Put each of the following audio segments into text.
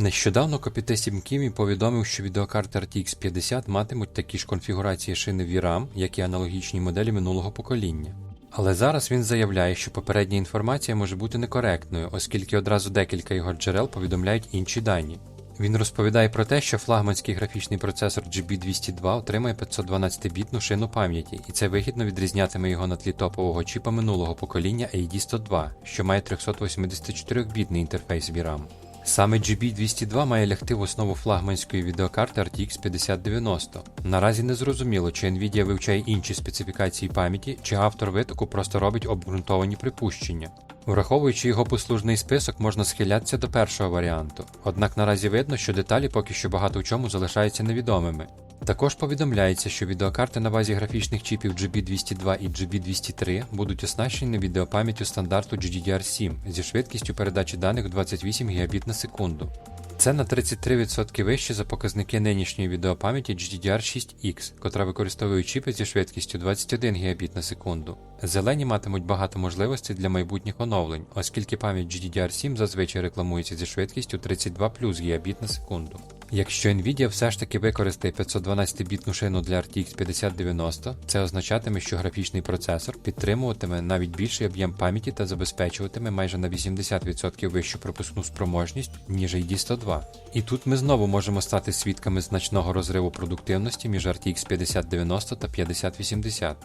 Нещодавно 7 Kimi повідомив, що відеокарти RTX 50 матимуть такі ж конфігурації шини VRAM, як і аналогічні моделі минулого покоління. Але зараз він заявляє, що попередня інформація може бути некоректною, оскільки одразу декілька його джерел повідомляють інші дані. Він розповідає про те, що флагманський графічний процесор GB202 отримає 512-бітну шину пам'яті, і це вигідно відрізнятиме його на тлі топового чіпа минулого покоління AD102, що має 384-бітний інтерфейс VRAM. Саме GB202 має лягти в основу флагманської відеокарти RTX 5090. Наразі не зрозуміло, чи Nvidia вивчає інші специфікації пам'яті, чи автор витоку просто робить обґрунтовані припущення. Враховуючи його послужний список, можна схилятися до першого варіанту, однак наразі видно, що деталі поки що багато в чому залишаються невідомими. Також повідомляється, що відеокарти на базі графічних чіпів GB202 і GB203 будуть оснащені відеопам'яттю стандарту GDDR7 зі швидкістю передачі даних 28 Гбіт на секунду. Це на 33% вище за показники нинішньої відеопам'яті GDDR6X, котра використовує чіпи зі швидкістю 21 Гбіт на секунду. Зелені матимуть багато можливостей для майбутніх оновлень, оскільки пам'ять GDDR7 зазвичай рекламується зі швидкістю 32 плюс Гбіт на секунду. Якщо Nvidia все ж таки використає 512-бітну шину для RTX 5090, це означатиме, що графічний процесор підтримуватиме навіть більший об'єм пам'яті та забезпечуватиме майже на 80% вищу пропускну спроможність, ніж AD102. І тут ми знову можемо стати свідками значного розриву продуктивності між RTX 5090 та 5080.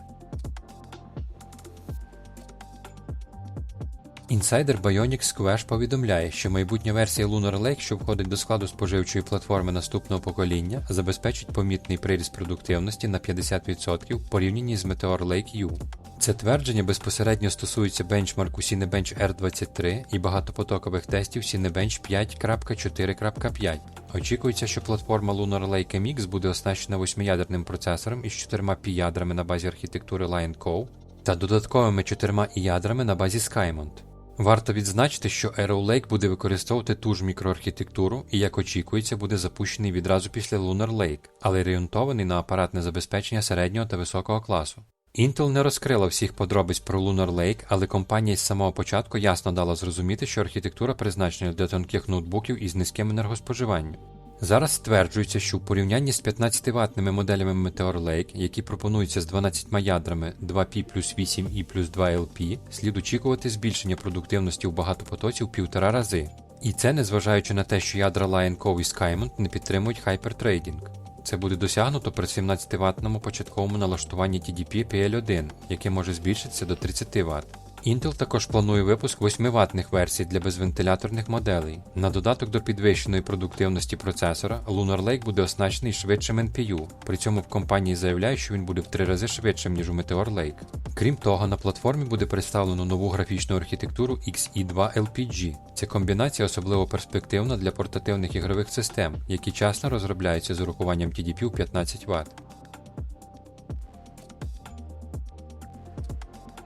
Інсайдер Bionic Squash повідомляє, що майбутня версія Lunar Lake, що входить до складу споживчої платформи наступного покоління, забезпечить помітний приріст продуктивності на 50% в порівнянні з Meteor Lake U. Це твердження безпосередньо стосується бенчмарку Cinebench R23 і багатопотокових тестів Cinebench 5.4.5. Очікується, що платформа Lunar Lake MX буде оснащена восьмиядерним процесором із чотирма пі-ядрами на базі архітектури Lion Cove та додатковими чотирма і-ядрами на базі Skymont. Варто відзначити, що Arrow Lake буде використовувати ту ж мікроархітектуру і, як очікується, буде запущений відразу після Lunar Lake, але орієнтований на апаратне забезпечення середнього та високого класу. Intel не розкрила всіх подробиць про Lunar Lake, але компанія з самого початку ясно дала зрозуміти, що архітектура призначена для тонких ноутбуків із низьким енергоспоживанням. Зараз стверджується, що в порівнянні з 15-ваттними моделями Meteor Lake, які пропонуються з 12 ядрами 2P плюс 8 і плюс 2 LP, слід очікувати збільшення продуктивності у багатопотоці в півтора рази. І це незважаючи на те, що ядра Lion Cove і Skymont не підтримують хайпертрейдинг. Це буде досягнуто при 17-ваттному початковому налаштуванні TDP PL1, яке може збільшитися до 30 Вт. Intel також планує випуск 8-ваттних версій для безвентиляторних моделей. На додаток до підвищеної продуктивності процесора, Lunar Lake буде оснащений швидшим NPU, при цьому в компанії заявляють, що він буде в три рази швидшим, ніж у Meteor Lake. Крім того, на платформі буде представлено нову графічну архітектуру XE2 LPG. Ця комбінація особливо перспективна для портативних ігрових систем, які часто розробляються з урахуванням TDP у 15 Вт.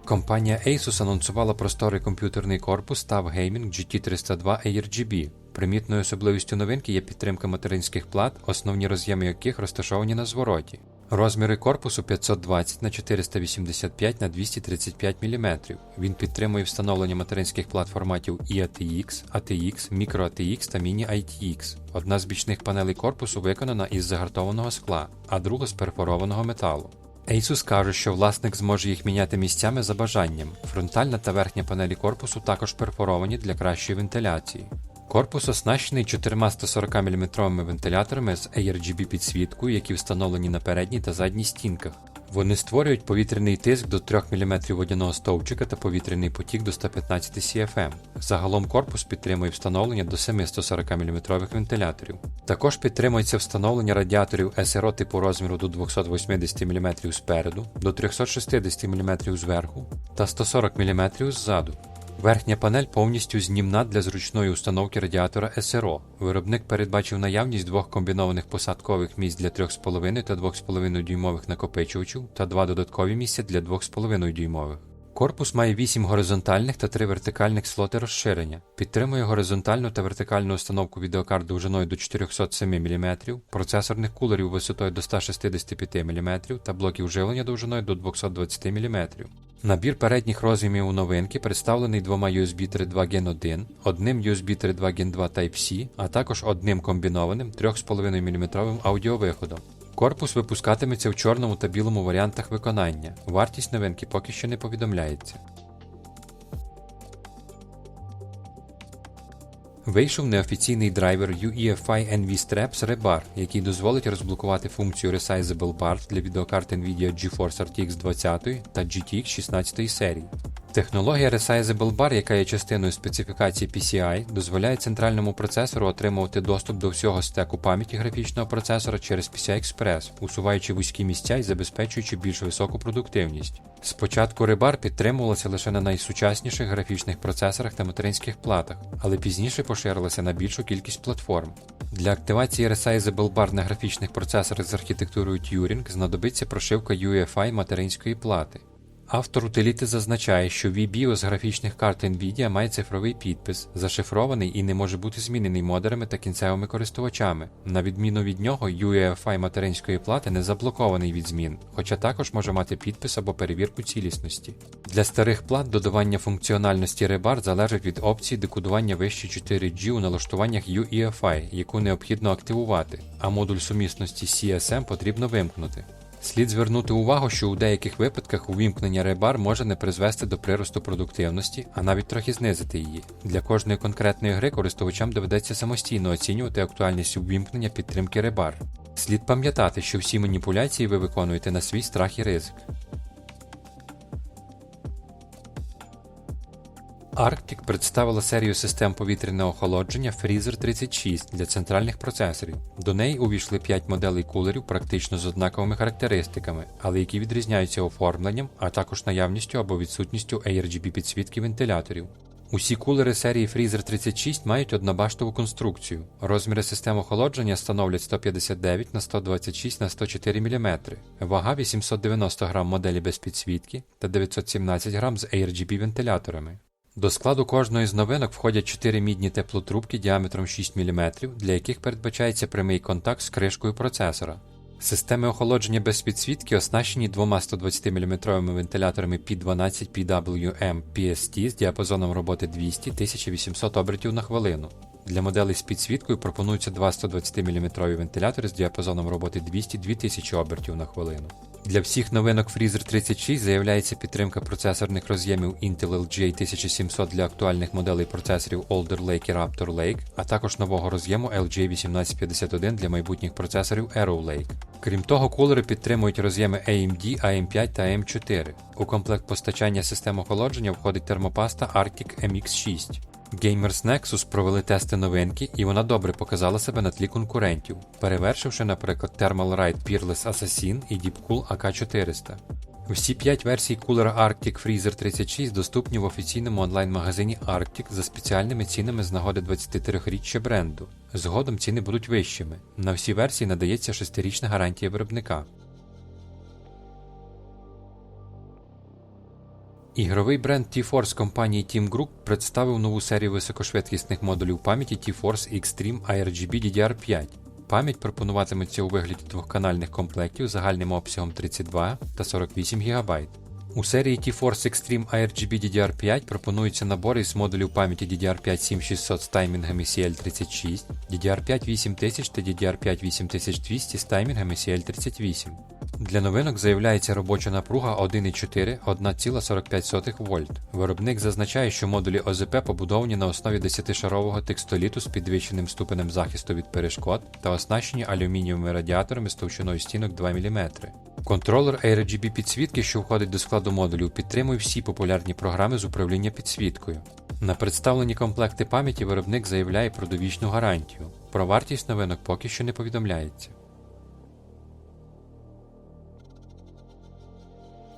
Компанія Asus анонсувала просторий комп'ютерний корпус TUF Gaming GT302 ARGB. Примітною особливістю новинки є підтримка материнських плат, основні роз'єми яких розташовані на звороті. Розміри корпусу 520 на 485 на 235 мм. Він підтримує встановлення материнських плат форматів eATX, ATX, MicroATX та Mini-ITX. Одна з бічних панелей корпусу виконана із загартованого скла, а друга з перфорованого металу. Asus каже, що власник зможе їх міняти місцями за бажанням. Фронтальна та верхня панелі корпусу також перфоровані для кращої вентиляції. Корпус оснащений 4 140 мм вентиляторами з ARGB підсвіткою, які встановлені на передній та задній стінках. Вони створюють повітряний тиск до 3 мм водяного стовпчика та повітряний потік до 115 CFM. Загалом корпус підтримує встановлення до 7 140 мм вентиляторів. Також підтримується встановлення радіаторів СРО типу розміру до 280 мм спереду, до 360 мм зверху та 140 мм ззаду. Верхня панель повністю знімна для зручної установки радіатора СРО. Виробник передбачив наявність двох комбінованих посадкових місць для 3,5 та 2,5 дюймових накопичувачів та два додаткові місця для 2,5 дюймових. Корпус має 8 горизонтальних та 3 вертикальних слоти розширення, підтримує горизонтальну та вертикальну установку відеокарт довжиною до 407 мм, процесорних кулерів висотою до 165 мм та блоків живлення довжиною до 220 мм. Набір передніх роз'ємів у новинки представлений двома USB 3.2 Gen 1, одним USB 3.2 Gen 2 Type-C, а також одним комбінованим 3,5 мм аудіовиходом. Корпус випускатиметься в чорному та білому варіантах виконання. Вартість новинки поки що не повідомляється. Вийшов неофіційний драйвер UEFI NV Straps Rebar, який дозволить розблокувати функцію Resizable Bar для відеокарт Nvidia GeForce RTX 20 та GTX 16 серії. Технологія Resizable Bar, яка є частиною специфікації PCI, дозволяє центральному процесору отримувати доступ до всього стеку пам'яті графічного процесора через PCI Express, усуваючи вузькі місця і забезпечуючи більш високу продуктивність. Спочатку Rebar підтримувалася лише на найсучасніших графічних процесорах та материнських платах, але пізніше поширилася на більшу кількість платформ. Для активації Resizable Bar на графічних процесорах з архітектурою Turing знадобиться прошивка UEFI материнської плати. Автор утиліти зазначає, що VBIOS з графічних карт Nvidia має цифровий підпис, зашифрований і не може бути змінений модерами та кінцевими користувачами. На відміну від нього, UEFI материнської плати не заблокований від змін, хоча також може мати підпис або перевірку цілісності. Для старих плат додавання функціональності Rebar залежить від опції декодування вище 4G у налаштуваннях UEFI, яку необхідно активувати, а модуль сумісності CSM потрібно вимкнути. Слід звернути увагу, що у деяких випадках увімкнення ребар може не призвести до приросту продуктивності, а навіть трохи знизити її. Для кожної конкретної гри користувачам доведеться самостійно оцінювати актуальність увімкнення підтримки ребар. Слід пам'ятати, що всі маніпуляції ви виконуєте на свій страх і ризик. Arctic представила серію систем повітряного охолодження Freezer 36 для центральних процесорів. До неї увійшли 5 моделей кулерів практично з однаковими характеристиками, але які відрізняються оформленням, а також наявністю або відсутністю ARGB підсвітки вентиляторів. Усі кулери серії Freezer 36 мають однобаштову конструкцію. Розміри систем охолодження становлять 159 на 126 на 104 мм, вага 890 грам моделі без підсвітки та 917 грам з ARGB вентиляторами. До складу кожної з новинок входять 4 мідні теплотрубки діаметром 6 мм, для яких передбачається прямий контакт з кришкою процесора. Системи охолодження без підсвітки оснащені двома 120 мм вентиляторами P12 PWM PST з діапазоном роботи 200-1800 обертів на хвилину. Для моделей з підсвіткою пропонуються два 120 мм вентилятори з діапазоном роботи 200-2000 обертів на хвилину. Для всіх новинок Freezer 36 заявляється підтримка процесорних роз'ємів Intel LGA 1700 для актуальних моделей процесорів Alder Lake і Raptor Lake, а також нового роз'єму LGA 1851 для майбутніх процесорів Arrow Lake. Крім того, кулери підтримують роз'єми AMD, AM5 та AM4. У комплект постачання систем охолодження входить термопаста Arctic MX6. Gamers Nexus провели тести новинки, і вона добре показала себе на тлі конкурентів, перевершивши, наприклад, Thermalright Peerless Assassin і Deepcool AK400. Всі 5 версій кулера Arctic Freezer 36 доступні в офіційному онлайн-магазині Arctic за спеціальними цінами з нагоди 23-річчя бренду. Згодом ціни будуть вищими. На всі версії надається 6-річна гарантія виробника. Ігровий бренд T-Force компанії Team Group представив нову серію високошвидкісних модулів пам'яті T-Force Extreme IRGB DDR5. Пам'ять пропонуватиметься у вигляді двохканальних комплектів загальним обсягом 32 та 48 ГБ. У серії T-Force Extreme IRGB DDR5 пропонуються набори із модулів пам'яті DDR5 7600 з таймінгами CL36, DDR5 8000 та DDR5 8200 з таймінгами CL38. Для новинок заявляється робоча напруга 1,4 1,45 вольт. Виробник зазначає, що модулі ОЗП побудовані на основі 10-шарового текстоліту з підвищеним ступенем захисту від перешкод та оснащені алюмінієвими радіаторами з товщиною стінок 2 мм. Контролер ARGB підсвітки, що входить до складу модулів, підтримує всі популярні програми з управління підсвіткою. На представлені комплекти пам'яті виробник заявляє про довічну гарантію. Про вартість новинок поки що не повідомляється.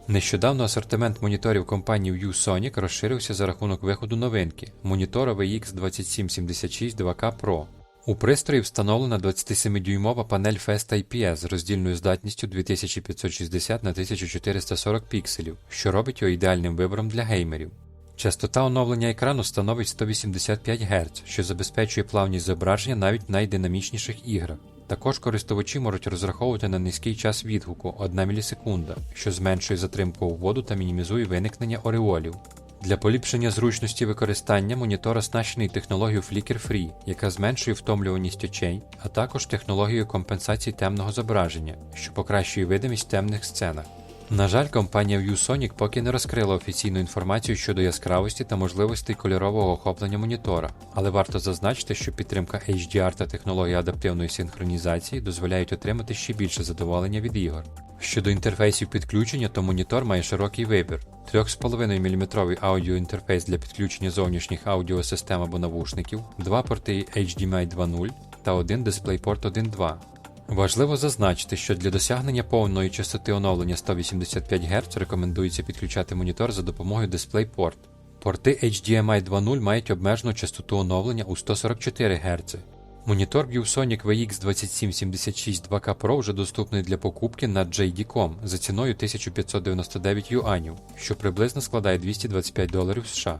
Нещодавно асортимент моніторів компанії ViewSonic розширився за рахунок виходу новинки монітора VX2776 2K Pro. У пристрої встановлена 27-дюймова панель Fast IPS з роздільною здатністю 2560 на 1440 пікселів, що робить його ідеальним вибором для геймерів. Частота оновлення екрану становить 185 Гц, що забезпечує плавність зображення навіть в найдинамічніших іграх. Також користувачі можуть розраховувати на низький час відгуку 1 мілісекунда, що зменшує затримку у воду та мінімізує виникнення ореолів. Для поліпшення зручності використання монітор оснащений технологією Flicker Free, яка зменшує втомлюваність очей, а також технологією компенсації темного зображення, що покращує видимість в темних сценах. На жаль, компанія ViewSonic поки не розкрила офіційну інформацію щодо яскравості та можливостей кольорового охоплення монітора, але варто зазначити, що підтримка HDR та технологія адаптивної синхронізації дозволяють отримати ще більше задоволення від ігор. Щодо інтерфейсів підключення, то монітор має широкий вибір: 3,5 мм аудіоінтерфейс для підключення зовнішніх аудіосистем або навушників, два порти HDMI 2.0 та один DisplayPort 1.2. Важливо зазначити, що для досягнення повної частоти оновлення 185 Гц рекомендується підключати монітор за допомогою DisplayPort. Порти HDMI 2.0 мають обмежену частоту оновлення у 144 Гц. Монітор ViewSonic VX2776 2K Pro вже доступний для покупки на JD.com за ціною 1599 юанів, що приблизно складає 225 доларів США.